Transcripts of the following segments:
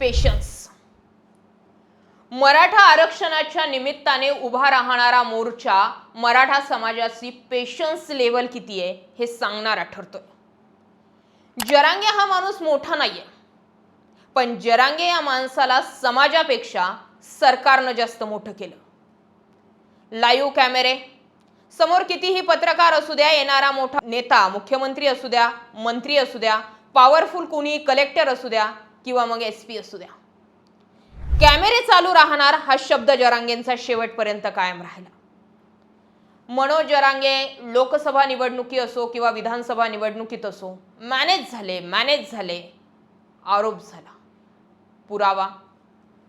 Patience Maratha आरक्षणाच्या निमित्ताने उभा राहणारा मोर्चा मराठा समाजाची पेशन्स लेवल किती आहे हे सांगणारा ठरतोय जरांगे हा माणूस मोठा नाहीये. पण जरांगे या माणसाला समाजापेक्षा सरकारनं जास्त मोठं केलं. लाईव्ह कॅमेरे समोर कितीही पत्रकार असू द्या येणारा मोठा नेता मुख्यमंत्री असू द्या मंत्री असू द्या पॉवरफुल कुणी कलेक्टर असू द्या किंवा मग एस पी असू द्या. कॅमेरे चालू राहणार हा शब्द जरांगेंचा शेवटपर्यंत कायम राहिला. मनोज जरांगे लोकसभा निवडणुकी असो किंवा विधानसभा निवडणुकीत असो मॅनेज झाले मॅनेज झाले आरोप झाला. पुरावा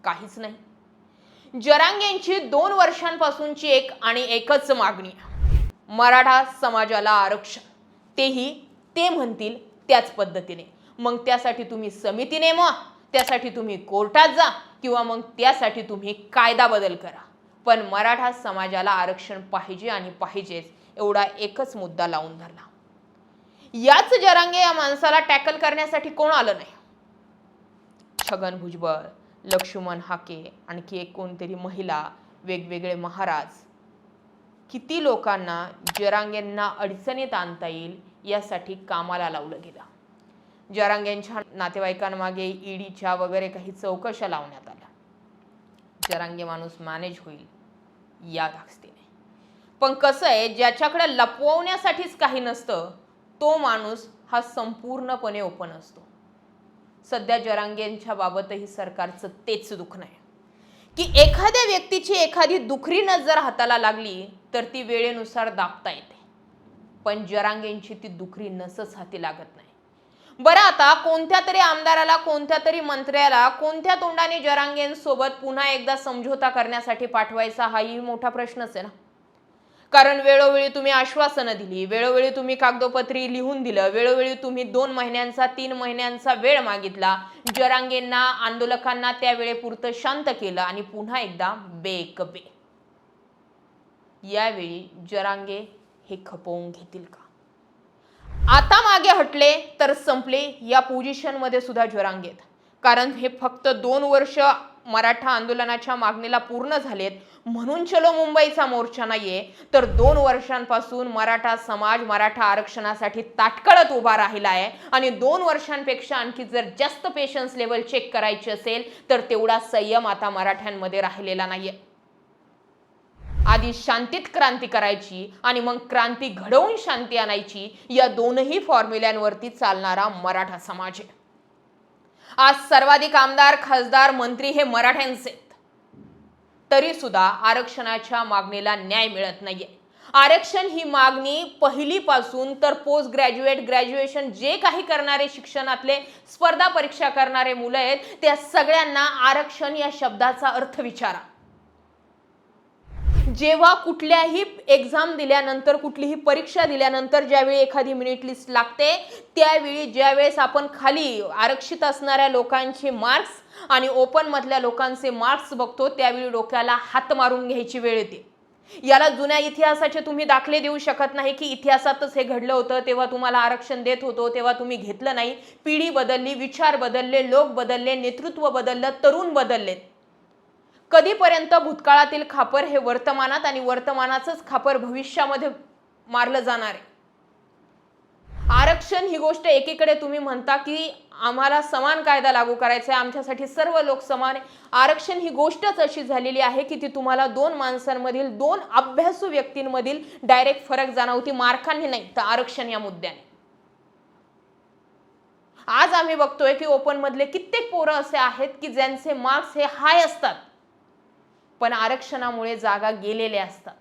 काहीच नाही. जरांगेंची दोन वर्षांपासूनची एक आणि एकच मागणी मराठा समाजाला आरक्षण. तेही ते म्हणतील त्याच पद्धतीने. मग त्यासाठी तुम्ही समिती नेमा त्यासाठी तुम्ही कोर्टात जा किंवा मग त्यासाठी तुम्ही कायदा बदल करा. पण मराठा समाजाला आरक्षण पाहिजे आणि पाहिजेच एवढा एकच मुद्दा लावून धरला. याच जरांगे या माणसाला टॅकल करण्यासाठी कोण आलं नाही? छगन भुजबळ लक्ष्मण हाके आणखी एक कोणतरी महिला वेगवेगळे महाराज. किती लोकांना जरांगेंना अडचणीत आणता येईल यासाठी कामाला लावलं गेलं. जरांगेंच्या नातेवाईकांमागे ईडीच्या वगैरे काही चौकशा लावण्यात आल्या. जरांगे माणूस मॅनेज होईल या धास्तीने. पण कसं आहे ज्याच्याकडे लपवण्यासाठीच काही नसतं तो माणूस हा संपूर्णपणे ओपन असतो. सध्या जरांगेंच्या बाबतही सरकारचं तेच दुखणं नाही की एखाद्या व्यक्तीची एखादी दुखरी नजर हाताला लागली तर ती वेळेनुसार दाबता येते. पण जरांगेंची ती दुखरी नसच हाती लागत नाही. बरं आता कोणत्या तरी आमदाराला कोणत्या तरी मंत्र्याला कोणत्या तोंडाने जरांगेंसोबत पुन्हा एकदा समझोता करण्यासाठी पाठवायचा हाही मोठा प्रश्नच आहे ना? कारण वेळोवेळी तुम्ही आश्वासनं दिली वेळोवेळी तुम्ही कागदोपत्री लिहून दिलं वेळोवेळी तुम्ही दोन महिन्यांचा तीन महिन्यांचा वेळ मागितला जरांगेंना आंदोलकांना त्यावेळेपुरतं शांत केलं आणि पुन्हा एकदा बेकबे. यावेळी जरांगे हे खपवून घेतील का? आता मागे हटले तर संपले या पोझिशनमध्ये सुद्धा जरांगेत कारण हे फक्त दोन वर्ष मराठा आंदोलनाच्या मागणीला पूर्ण झालेत. म्हणून चलो मुंबईचा मोर्चा नाहीये तर दोन वर्षांपासून मराठा समाज मराठा आरक्षणासाठी ताटकळत उभा राहिला आहे आणि दोन वर्षांपेक्षा आणखी जर जास्त पेशन्स लेवल चेक करायची असेल तर तेवढा संयम आता मराठ्यांमध्ये राहिलेला नाहीये. आधी शांतीत क्रांती करायची आणि मग क्रांती घडवून शांती आणायची या दोनही फॉर्म्युल्यांवरती चालणारा मराठा समाज आहे. आज सर्वाधिक आमदार खासदार मंत्री हे मराठ्यांचे आहेत. तरी सुद्धा आरक्षणाच्या मागणीला न्याय मिळत नाहीये. आरक्षण ही मागणी पहिलीपासून तर पोस्ट ग्रॅज्युएट ग्रॅज्युएशन जे काही करणारे शिक्षणातले स्पर्धा परीक्षा करणारे मुलं आहेत त्या सगळ्यांना आरक्षण या शब्दाचा अर्थ विचारा जेव्हा कुठल्याही एक्झाम दिल्यानंतर कुठलीही परीक्षा दिल्यानंतर ज्यावेळी एखादी मिनिट लिस्ट लागते त्यावेळी ज्यावेळेस आपण खाली आरक्षित असणाऱ्या लोकांचे मार्क्स आणि ओपनमधल्या लोकांचे मार्क्स बघतो त्यावेळी डोक्याला हात मारून घ्यायची वेळ येते. याला जुन्या इतिहासाचे तुम्ही दाखले देऊ शकत नाही की इतिहासातच हे घडलं होतं तेव्हा तुम्हाला आरक्षण देत होतो तेव्हा तुम्ही घेतलं नाही. पिढी बदलली विचार बदलले लोक बदलले नेतृत्व बदललं तरुण बदललेत. कधीपर्यंत भूतकाळातील खापर हे वर्तमानात आणि वर्तमानाचंच खापर भविष्यामध्ये मारलं जाणार आहे? आरक्षण ही गोष्ट एकीकडे तुम्ही म्हणता की आम्हाला समान कायदा लागू करायचा आहे आमच्यासाठी सर्व लोक समान आरक्षण ही गोष्टच अशी झालेली आहे की ती तुम्हाला दोन माणसांमधील दोन अभ्यासू व्यक्तींमधील डायरेक्ट फरक जाणवती मार्कांनी नाही तर आरक्षण या मुद्द्याने. आज आम्ही बघतोय की ओपनमधले कित्येक पोरं असे आहेत की ज्यांचे मार्क्स हे हाय असतात. पण आरक्षणामुळे जागा गेलेल्या असतात.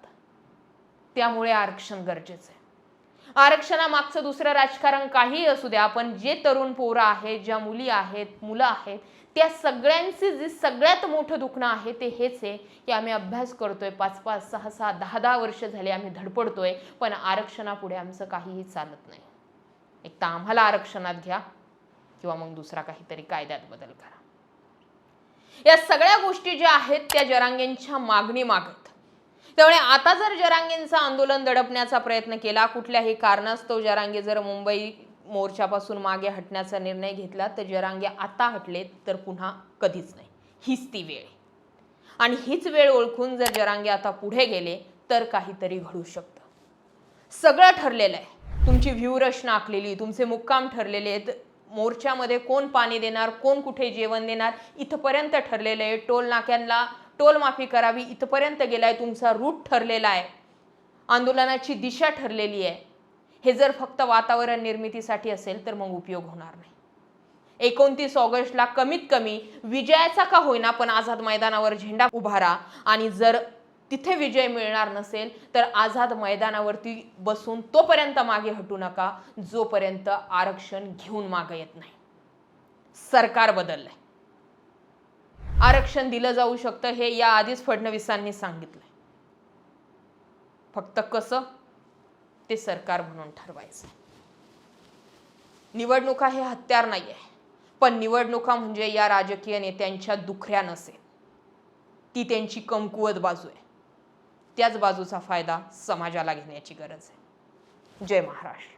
त्यामुळे आरक्षण गरजेचं आहे. आरक्षणामागचं दुसरं राजकारण काही असू द्या पण जे तरुण पोरं आहेत ज्या मुली आहेत मुलं आहेत त्या सगळ्यांचे जे सगळ्यात मोठं दुखणं आहे ते हेच आहे की आम्ही अभ्यास करतोय पाच पाच सहा सहा दहा दहा वर्ष झाले आम्ही धडपडतोय पण आरक्षणापुढे आमचं काहीही चालत नाही. एक तर आम्हाला आरक्षणात घ्या किंवा मग दुसरा काहीतरी कायद्यात बदल करा. या सगळ्या गोष्टी ज्या आहेत त्या जरांगेंच्या मागणी मागत. त्यामुळे आता जर जरांगेंचं आंदोलन दडपण्याचा प्रयत्न केला कुठल्याही कारणास्तव जरांगे जर मुंबई मोर्चापासून मागे हटण्याचा निर्णय घेतला तर जरांगे आता हटले तर पुन्हा कधीच नाही. हीच ती वेळ आणि हीच वेळ ओळखून जर जरांगे आता पुढे गेले तर काहीतरी घडू शकतं. सगळं ठरलेलं आहे. तुमची व्यूहरचना आखलेली तुमचे मुक्काम ठरलेले आहेत मोर्चामध्ये कोण पाणी देणार कोण कुठे जेवण देणार इथपर्यंत ठरलेलं आहे. टोल नाक्यांना टोलमाफी करावी इथपर्यंत गेलाय तुमचा रूट ठरलेला आहे. आंदोलनाची दिशा ठरलेली आहे. हे जर फक्त वातावरण निर्मितीसाठी असेल तर मग उपयोग होणार नाही. एकोणतीस ऑगस्टला कमीत कमी विजयाचा का होईना पण आझाद मैदानावर झेंडा उभारा आणि जर तिथे विजय मिळणार नसेल तर आझाद मैदानावरती बसून तोपर्यंत मागे हटू नका जोपर्यंत आरक्षण घेऊन मागे येत नाही. सरकार बदललंय. आरक्षण दिलं जाऊ शकतं हे या आधीच फडणवीसांनी सांगितलंय. फक्त कसं? ते सरकार म्हणून ठरवायचं निवडणुका हे हत्यार नाही आहे पण निवडणुका म्हणजे या राजकीय नेत्यांच्या दुखऱ्या नसेल. ती त्यांची कमकुवत बाजू आहे त्याच बाजूचा फायदा समाजाला घेण्याची गरज आहे. जय महाराष्ट्र.